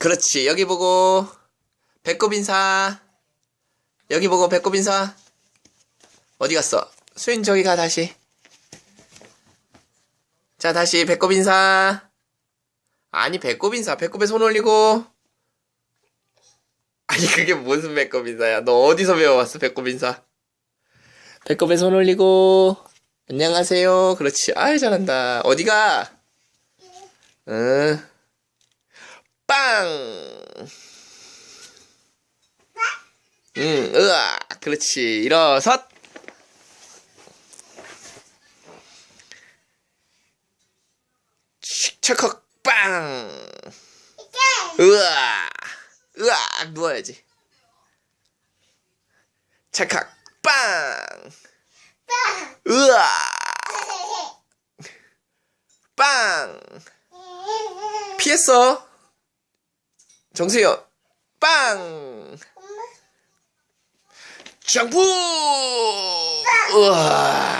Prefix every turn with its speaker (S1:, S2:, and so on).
S1: 그렇지. 여기 보고. 배꼽 인사. 여기 보고 배꼽 인사. 어디 갔어? 수인 저기 가, 다시. 자, 다시 배꼽 인사. 아니, 배꼽 인사. 배꼽에 손 올리고. 아니, 그게 무슨 배꼽 인사야. 너 어디서 배워왔어, 배꼽 인사? 배꼽에 손 올리고. 안녕하세요. 그렇지. 아이, 잘한다. 어디가? 응. 빵! 응, 으아! 그렇지. 칙, 철컥, 빵! 으아! 으아! 누워야지. 찰칵, 빵! 으아! 빵! 피했어. 정수요. 빵! 점프! 우와!